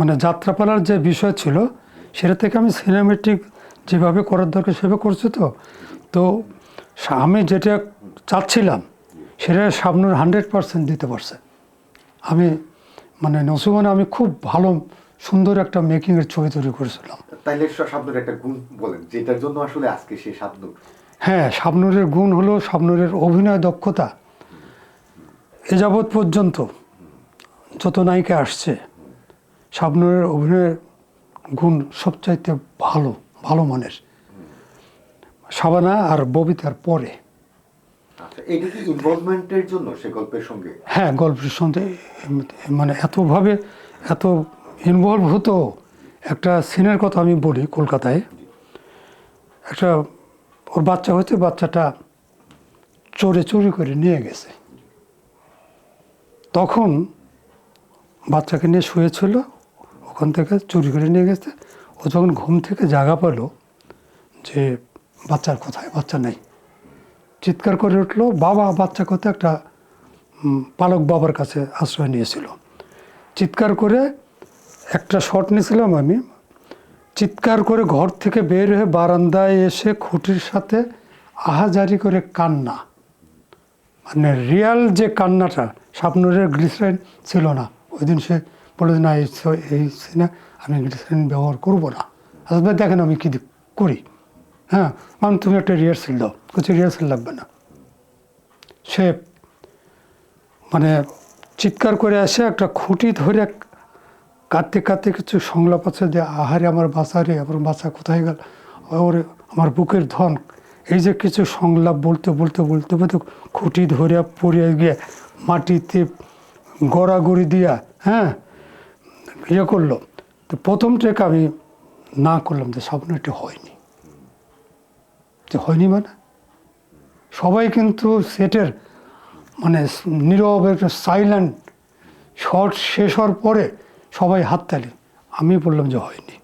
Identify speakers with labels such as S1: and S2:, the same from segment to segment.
S1: মানে যাত্রাপালার যে বিষয় ছিল সেটা থেকে আমি সিনেমেটিক যেভাবে করার দরকার সেভাবে করছি তো। তো আমি যেটা চাচ্ছিলাম সেটা সামনের হান্ড্রেড পার্সেন্ট দিতে পারছে। আমি মানে নসুমানে আমি খুব ভালো সুন্দর একটা মেকিংয়ের ছবি তৈরি করেছিলাম।
S2: তাইলে শাবনুর একটা গুণ বলেন যেটার জন্য আসলে আজকে সে শাবনুর
S1: হ্যাঁ শাবনুরের গুণ হলো শাবনুরের অভিনয় দক্ষতা। এ যাবৎ পর্যন্ত যত নায়িকা আসছে শাবনুরের অভিনয়ের গুণ সবচাইতে ভালো ভালো মানের। সাবানা আর ববিতার পরে।
S2: আচ্ছা ইনভলভমেন্টের জন্য সে গল্পের সঙ্গে?
S1: হ্যাঁ গল্পের সঙ্গে মানে এতভাবে এত ইনভলভ হতো। একটা সিনের কথা আমি বলি কলকাতায়। একটা ওর বাচ্চা হচ্ছে বাচ্চাটা চোরে চুরি করে নিয়ে গেছে। তখন বাচ্চাকে নিয়ে শুয়েছিল ওখান থেকে চুরি করে নিয়ে গেছে। ও যখন ঘুম থেকে জাগা পেল যে বাচ্চার কোথায়? বাচ্চা নেই। চিৎকার করে উঠল, বাবা, বাচ্চা কোথায়? একটা পালক বাবার কাছে আশ্রয় নিয়েছিল। চিৎকার করে একটা শট নিয়েছিলাম আমি। চিৎকার করে ঘর থেকে বের হয়ে বারান্দায় এসে খুঁটির সাথে আহাজারি করে কান্না। মানে রিয়াল যে কান্নাটা স্বপ্নের গ্লিসারিন ছিল না। ওই দিন সে বলে না, এই এই সিনে আমি গ্লিসারিন ব্যবহার করব না। আসবে দেখেন আমি কী করি। হ্যাঁ আমি তুমি একটা রিহার্সেল দাও। কিছু রিহার্সেল লাগবে না। সে মানে চিৎকার করে আসে একটা খুঁটি ধরে কাঁদতে কাঁদতে কিছু সংলাপ আছে যে, আহারে, আমার বাঁচা রে, আমার বাচ্চা কোথায় গেল? ওর, আমার বুকের ধন। এই যে কিছু সংলাপ বলতে বলতে বলতে বলতে খুঁটি ধরে পড়ে গিয়ে মাটিতে গড়াগড়ি দিয়া হ্যাঁ ইয়ে করল তো প্রথম ট্রেক আমি না করলাম যে স্বপ্নটি হয়নি। যে হয়নি মানে? সবাই কিন্তু সেটের মানে নীরব একটা সাইলেন্ট শর্ট শেষ হওয়ার পরে সবাই হাততালি। আমি বললাম যে হয়নি।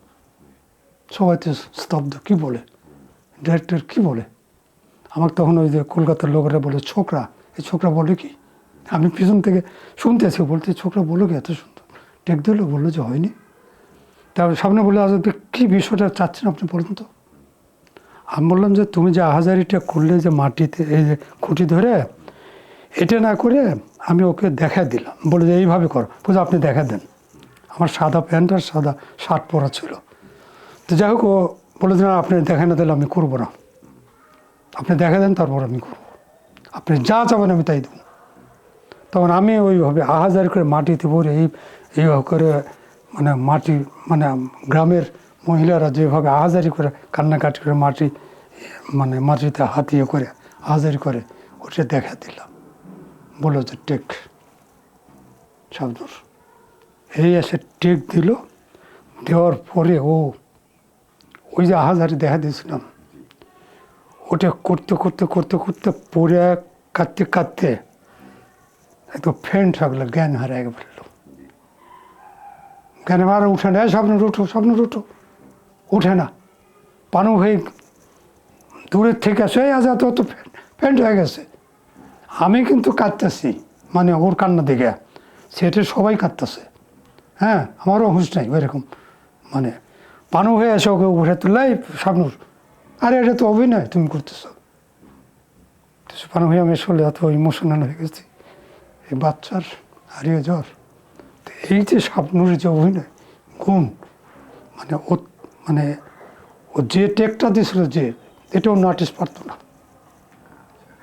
S1: সবাই তো স্তব্ধ, কী বলে? ডিরেক্টর কি বলে? আমাকে তখন ওই যে কলকাতার লোকেরা বলে, ছোকরা। এই ছোকরা বলে কি? আমি পিছন থেকে শুনতেছি বলতে ছোকরা বলো কি এত সুন্দর? টেক দিল বলল যে হয়নি। তারপর সামনে বলে আজ কী বিষয়টা চাচ্ছেন আপনি বলুন তো? আমি বললাম যে, তুমি যে আহাজারিটা করলে যে মাটিতে, এই যে খুঁটি ধরে, এটা না করে আমি ওকে দেখা দিলাম। বলে যে, এইভাবে করো। বুঝে আপনি দেখা দেন। আমার সাদা প্যান্ট আর সাদা শার্ট পরা ছিল। তো যাই হোক, ও বলে যে, না, আপনি দেখা না দিলে আমি করব না। আপনি দেখা দেন, তারপর আমি করব। আপনি যা চাবেন আমি তাই দেবো। তখন আমি ওইভাবে আহাজারি করে মাটিতে ভরে এই, এইভাবে করে মানে মাটি মানে গ্রামের মহিলারা যেভাবে আহাজারি করে কান্নাকাটি করে মাটি মানে মাটিতে হাতিয়ে করে আহাজারি করে, ওটা দেখা দিলাম। বলল যে, টেক, সাবধান। এই এসে টেক দিল। দেওয়ার পরে ও, ওই যে আহাজারি দেখা দিয়েছিলাম, ওটা করতে করতে করতে করতে পড়ে কাঁদতে কাঁদতে একদম ফ্রেন্ড থাকল জ্ঞান হারিয়ে ফেলল জ্ঞান হারা উঠে না স্বপ্ন উঠো স্বপ্ন উঠো উঠে না। পানু হয়ে দূরের থেকে আসে, এই আজ তো ফ্রেন্ড হয়ে গেছে। আমি কিন্তু কাঁদতেছি মানে ওর কান্না দেখে। সেটা সবাই কাঁদতেছে। হ্যাঁ আমারও হুঁশ নাই ওইরকম। মানে পানু হয়ে এসে ওকে উঠে তুললাই স্বপ্নুর আরে, এটা তো অভিনয় তুমি করতেছো। তো পানু হয়ে আমি আসলে এত ইমোশনাল হয়ে গেছি। এই বাচ্চার হারিয়ে জ্বর এই যে স্বপ্নুর যে অভিনয়, গুণ মানে ও মানে ও যে টেকটা দিয়েছিল যে, এটাও নাটিস পারতো না।